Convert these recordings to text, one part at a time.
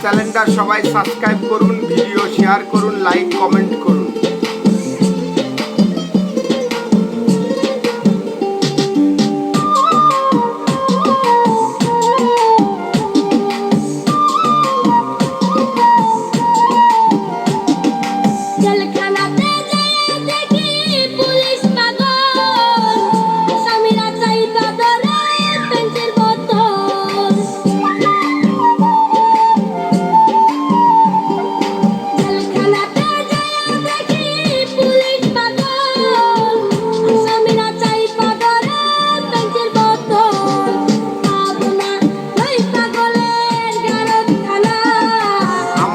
চ্যানেলটা সবাই সাবস্ক্রাইব করুন ভিডিও শেয়ার করুন লাইক কমেন্ট করুন।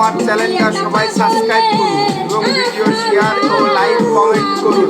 আমার চ্যানেলটা সবাই সাবস্ক্রাইব করুন এবং ভিডিও শেয়ার ও লাইক কমেন্ট করুন।